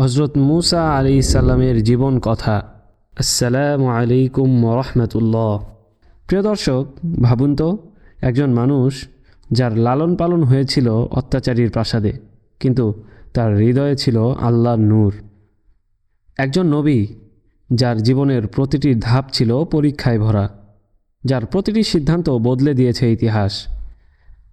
হজরত মুসা আলি সাল্লামের জীবন কথা। আসসালামু আলাইকুম রহমতুল্লাহ। প্রিয় দর্শক, ভাবুন তো, একজন মানুষ যার লালন পালন হয়েছিল অত্যাচারীর প্রাসাদে, কিন্তু তার হৃদয়ে ছিল আল্লাহর নূর। একজন নবী যার জীবনের প্রতিটি ধাপ ছিল পরীক্ষায় ভরা, যার প্রতিটি সিদ্ধান্ত বদলে দিয়েছে ইতিহাস।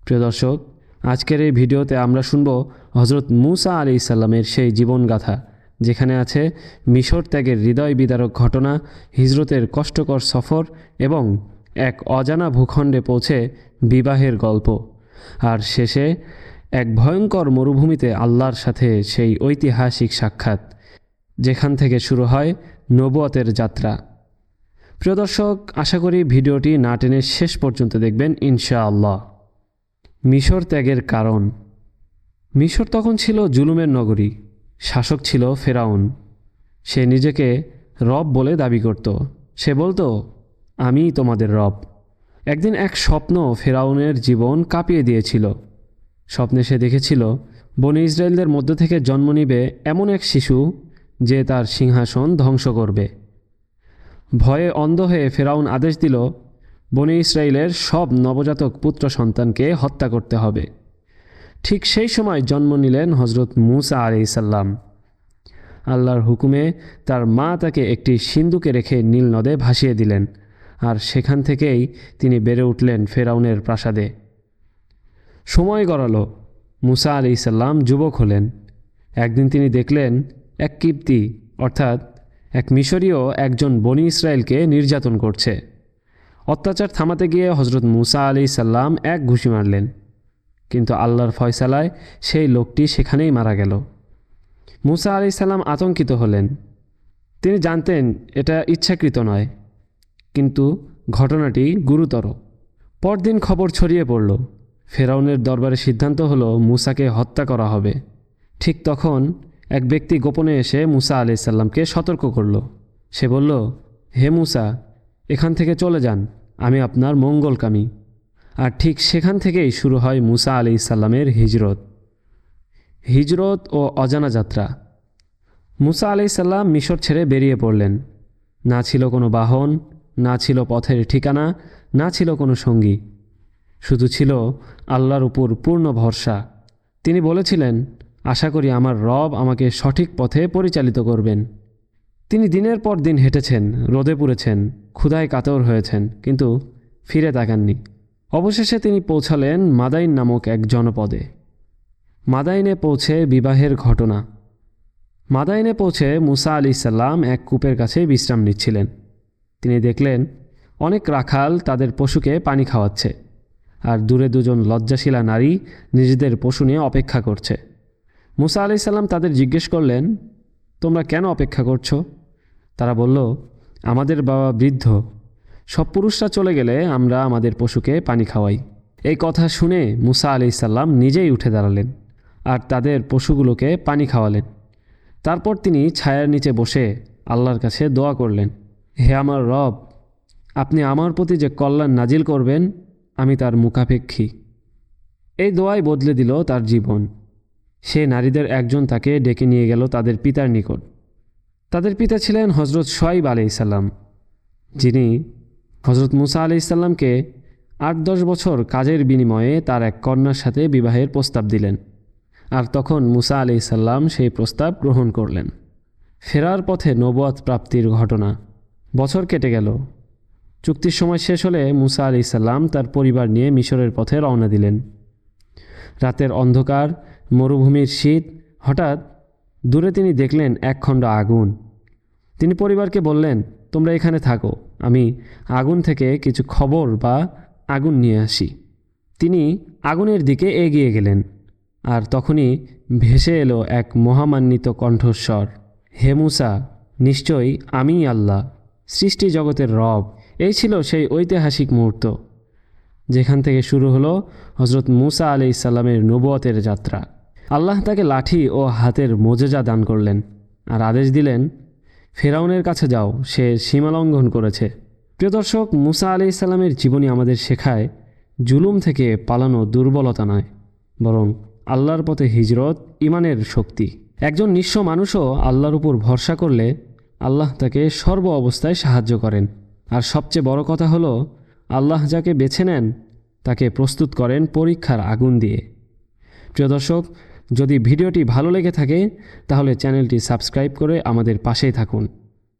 প্রিয় দর্শক আজকের এই ভিডিওতে আমরা শুনব হজরত মুসা আলি ইসাল্লামের সেই জীবনগাথা, যেখানে আছে মিশর ত্যাগের হৃদয় বিদারক ঘটনা, হিজরতের কষ্টকর সফর এবং এক অজানা ভূখণ্ডে পৌঁছে বিবাহের গল্প। আর শেষে এক ভয়ঙ্কর মরুভূমিতে আল্লাহর সাথে সেই ঐতিহাসিক সাক্ষাৎ, যেখান থেকে শুরু হয় নবুয়তের যাত্রা। প্রিয় দর্শক, আশা করি ভিডিওটি না টেনে শেষ পর্যন্ত দেখবেন ইনশাআল্লাহ। মিশর ত্যাগের কারণ। মিশর তখন ছিল জুলুমের নগরী, শাসক ছিল ফেরাউন। সে নিজেকে রব বলে দাবি করত। সে বলতো, আমি তোমাদের রব। একদিন এক স্বপ্ন ফেরাউনের জীবন কাঁপিয়ে দিয়েছিল। স্বপ্নে সে দেখেছিল, বনে ইসরায়েলদের মধ্য থেকে জন্ম নিবে এমন এক শিশু যে তার সিংহাসন ধ্বংস করবে। ভয়ে অন্ধ হয়ে ফেরাউন আদেশ দিল বনে ইসরায়েলের সব নবজাতক পুত্র সন্তানকে হত্যা করতে হবে। ঠিক সেই সময় জন্ম নিলেন হজরত মুসা আলাইসাল্লাম আল্লাহর হুকুমে তার মা তাকে একটি সিন্ধুকে রেখে নীল নদে ভাসিয়ে দিলেন আর সেখান থেকেই তিনি বেড়ে উঠলেন ফেরাউনের প্রাসাদে। সময় গড়ালো, মুসা আলাইসাল্লাম যুবক হলেন। একদিন তিনি দেখলেন এক কীর্তি অর্থাৎ এক মিশরীয় একজন বনি ইসরায়েলকে নির্যাতন করছে। অত্যাচার থামাতে গিয়ে হজরত মুসা আলি সাল্লাম এক ঘুষি মারলেন। কিন্তু আল্লাহর ফয়সালায় সেই লোকটি সেখানেই মারা গেল। মুসা আলি সাল্লাম আতঙ্কিত হলেন। তিনি জানতেন এটা ইচ্ছাকৃত নয়, কিন্তু ঘটনাটি গুরুতর। পরদিন খবর ছড়িয়ে পড়ল, ফেরাউনের দরবারে সিদ্ধান্ত হলো মুসাকে হত্যা করা হবে। ঠিক তখন এক ব্যক্তি গোপনে এসে মুসা আলি সাল্লামকে সতর্ক করল। সে বলল, হে মুসা এখান থেকে চলে যান, আমি আপনার মঙ্গলকামী। আর ঠিক সেখান থেকেই শুরু হয় মুসা আলি সাল্লামের হিজরত। হিজরত ও অজানা যাত্রা। মুসা আলি সাল্লাম মিশর ছেড়ে বেরিয়ে পড়লেন। না ছিল কোনো বাহন, না ছিল পথের ঠিকানা, না ছিল কোনো সঙ্গী। শুধু ছিল আল্লাহর উপর পূর্ণ ভরসা। তিনি বলেছিলেন, আশা করি আমার রব আমাকে সঠিক পথে পরিচালিত করবেন। তিনি দিনের পর দিন হেঁটেছেন, রোদে পুড়েছেন, ক্ষুধায় কাতর হয়েছেন, কিন্তু ফিরে তাকাননি। অবশেষে তিনি পৌঁছালেন মাদাইন নামক এক জনপদে। মাদাইনে পৌঁছে বিবাহের ঘটনা। মাদাইনে পৌঁছে মুসা আলি সাল্লাম এক কূপের কাছে বিশ্রাম নিচ্ছিলেন। তিনি দেখলেন, অনেক রাখাল তাদের পশুকে পানি খাওয়াচ্ছে, আর দূরে দুজন লজ্জাশীলা নারী নিজেদের পশু নিয়ে অপেক্ষা করছে। মুসা আলি সাল্লাম তাদের জিজ্ঞেস করলেন, তোমরা কেন অপেক্ষা করছ? তারা বলল, আমাদের বাবা বৃদ্ধ। সব পুরুষরা চলে গেলে আমরা আমাদের পশুকে পানি খাওয়াই। এই কথা শুনে মুসা আলি সাল্লাম নিজেই উঠে দাঁড়ালেন আর তাদের পশুগুলোকে পানি খাওয়ালেন। তারপর তিনি ছায়ার নিচে বসে আল্লাহর কাছে দোয়া করলেন, হে আমার রব, আপনি আমার প্রতি যে কল্যাণ নাজিল করবেন, আমি তার মুখাপেক্ষী। এই দোয়াই বদলে দিল তার জীবন। সে নারীদের একজন তাকে ডেকে নিয়ে গেল তাদের পিতার নিকট। তাদের পিতা ছিলেন হজরত সোয়াইব আলাইসাল্লাম যিনি হজরত মুসা আলাইসাল্লামকে আট দশ বছর কাজের বিনিময়ে তার এক কন্যার সাথে বিবাহের প্রস্তাব দিলেন। আর তখন মুসা আলাইসাল্লাম সেই প্রস্তাব গ্রহণ করলেন। ফেরার পথে নবুয়াত প্রাপ্তির ঘটনা। বছর কেটে গেল। চুক্তির সময় শেষ হলে মুসা আলাইসাল্লাম তার পরিবার নিয়ে মিশরের পথে রওনা দিলেন। রাতের অন্ধকার, মরুভূমির শীত, হঠাৎ দূরে তিনি দেখলেন এক খণ্ড আগুন। তিনি পরিবারকে বললেন, তোমরা এখানে থাকো, আমি আগুন থেকে কিছু খবর বা আগুন নিয়ে আসি। তিনি আগুনের দিকে এগিয়ে গেলেন, আর তখনই ভেসে এলো এক মহামান্বিত কণ্ঠস্বর, হে মুসা, নিশ্চয়ই আমিই আল্লাহ, সৃষ্টি জগতের রব। এই ছিল সেই ঐতিহাসিক মুহূর্ত, যেখান থেকে শুরু হলো হজরত মুসা আলি ইসাল্লামের নবুয়তের যাত্রা। আল্লাহ তাকে লাঠি ও হাতের মোজেজা দান করলেন আর আদেশ দিলেন, ফেরাউনের কাছে যাও, সে সীমালঙ্ঘন করেছে। প্রিয় দর্শক, মুসা আলি ইসাল্লামের জীবনী আমাদের শেখায়, জুলুম থেকে পালানো দুর্বলতা নয়, বরং আল্লাহর পথে হিজরত ইমানের শক্তি। একজন নিঃস্ব মানুষও আল্লাহর উপর ভরসা করলে আল্লাহ তাকে সর্ব অবস্থায় সাহায্য করেন। আর সবচেয়ে বড় কথা হলো, আল্লাহ যাকে বেছে নেন, তাকে প্রস্তুত করেন পরীক্ষার আগুন দিয়ে। প্রিয় দর্শক যদি ভিডিওটি ভালো লেগে থাকে, তাহলে চ্যানেলটি সাবস্ক্রাইব করে আমাদের পাশেই থাকুন।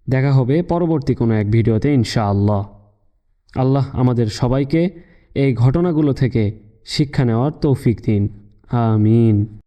দেখা হবে পরবর্তী কোনো এক ভিডিওতে, ইনশাআল্লাহ। আল্লাহ আমাদের সবাইকে এই ঘটনাগুলো থেকে শিক্ষা নেওয়ার তৌফিক দিন। আমিন।